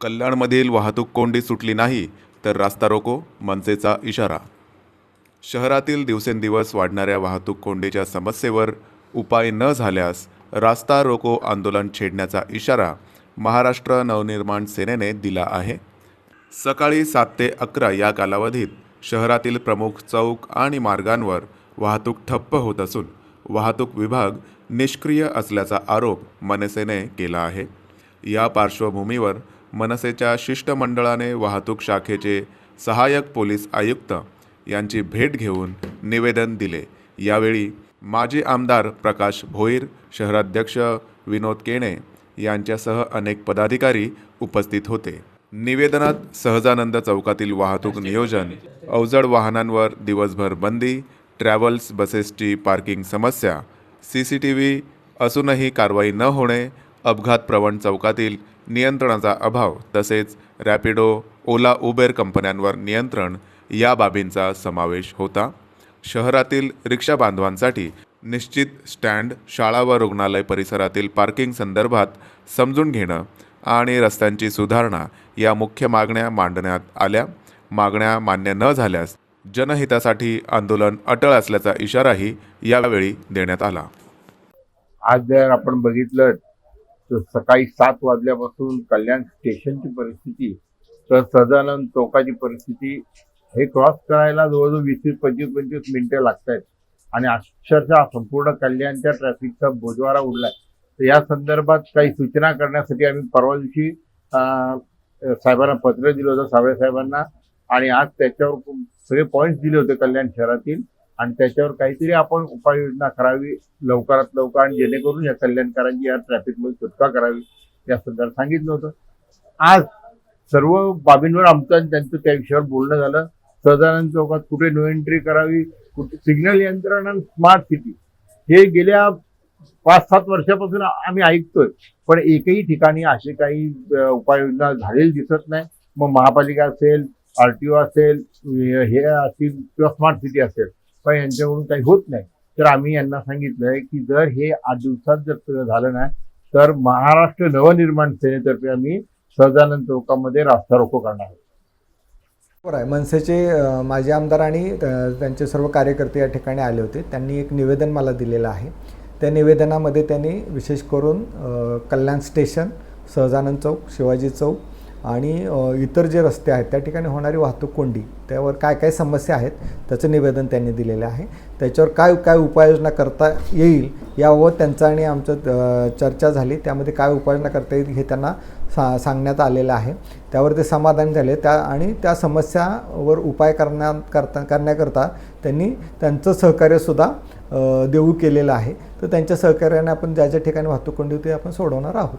कल्याणमधील वाहतूक कोंडी सुटली नाही तर रास्ता रोको मनसेचा इशारा. शहरातील दिवसेंदिवस वाढणाऱ्या वाहतूक कोंडीच्या समस्येवर उपाय न झाल्यास रास्ता रोको आंदोलन छेडण्याचा इशारा महाराष्ट्र नवनिर्माण सेनेने दिला आहे. सकाळी सात ते अकरा या कालावधीत शहरातील प्रमुख चौक आणि मार्गांवर वाहतूक ठप्प होत असून वाहतूक विभाग निष्क्रिय असल्याचा आरोप मनसेने केला आहे. या पार्श्वभूमीवर मनसेच्या शिष्टमंडळाने वाहतूक शाखेचे सहाय्यक पोलीस आयुक्त यांची भेट घेऊन निवेदन दिले. यावेळी माजी आमदार प्रकाश भोईर शहराध्यक्ष विनोद केणे यांच्यासह अनेक पदाधिकारी उपस्थित होते. निवेदनात सहजानंद चौकातील वाहतूक नियोजन अवजड वाहनांवर दिवसभर बंदी ट्रॅव्हल्स बसेसची पार्किंग समस्या सी सी टी व्ही असूनही कारवाई न होणे अपघात प्रवण चौकातील नियंत्रणाचा अभाव तसेच रॅपिडो ओला उबेर कंपन्यांवर नियंत्रण या बाबींचा समावेश होता. शहरातील रिक्षा बांधवांसाठी निश्चित स्टँड शाळा व रुग्णालय परिसरातील पार्किंग संदर्भात समजून घेणं आणि रस्त्यांची सुधारणा या मुख्य मागण्या मांडण्यात आल्या. मागण्या मान्य न झाल्यास जनहितासाठी आंदोलन अटळ असल्याचा इशाराही यावेळी देण्यात आला. आज जर आपण बघितलं सकाळी सात वाजल्यापासून कल्याण स्टेशनची परिस्थिती तर सदानंद चौकाची परिस्थिती हे क्रॉस करायला जवळजवळ वीस वीस पंचवीस पंचवीस मिनिटं लागत आहेत आणि अक्षरशः संपूर्ण कल्याणच्या ट्रॅफिकचा बोजवारा उडलाय. तर या संदर्भात काही सूचना करण्यासाठी आम्ही परवा दिवशी साहेबांना पत्र दिलं होतं सावळे साहेबांना. आणि आज त्याच्यावर सगळे पॉईंट्स दिले होते कल्याण शहरातील. आणि त्याच्यावर काहीतरी आपण उपाययोजना करावी लवकरात लवकर आणि जेणेकरून या कल्याणकारांची या ट्रॅफिकमध्ये सुटका करावी या संदर्भात सांगितलं होतं. आज सर्व बाबींवर आमचं आणि त्यांचं त्या विषयावर बोलणं झालं. सदानंद चौकात कुठे नो एंट्री करावी कुठे सिग्नल यंत्रणा स्मार्ट सिटी हे गेल्या पाच सात वर्षापासून आम्ही ऐकतोय पण एकही ठिकाणी असे काही उपाययोजना झालेली दिसत नाही. मग महापालिका असेल आर टी ओ असेल हे असतील किंवा स्मार्ट सिटी असेल. पण यांच्याकडून काही होत नाही. तर आम्ही यांना सांगितलंय की जर हे आठ दिवसात जर सगळं झालं नाही तर महाराष्ट्र नवनिर्माण सेनेतर्फे आम्ही सहजानंद चौकामध्ये रास्ता रोको करणार आहोत. बरोबर आहे. मनसेचे माजी आमदार आणि त्यांचे सर्व कार्यकर्ते या ठिकाणी आले होते. त्यांनी एक निवेदन मला दिलेलं आहे. त्या निवेदनामध्ये त्यांनी विशेष करून कल्याण स्टेशन सहजानंद चौक शिवाजी चौक आणि इतर जे रस्ते आहेत त्या ठिकाणी होणारी वाहतूक कोंडी त्यावर काय काय समस्या आहेत त्याचं निवेदन त्यांनी दिलेलं आहे. त्याच्यावर काय काय उपाययोजना करता येईल याबाबत त्यांचं आणि आमचं चर्चा झाली. त्यामध्ये काय उपाययोजना करता येईल हे त्यांना सा सांगण्यात आलेलं आहे. त्यावर ते समाधान झाले. त्या आणि त्या समस्यावर उपाय करण्या करता करण्याकरता त्यांनी त्यांचं सहकार्यसुद्धा देऊ केलेलं आहे. तर त्यांच्या सहकार्याने आपण ज्या ज्या ठिकाणी वाहतूक कोंडी होती आपण सोडवणार आहोत.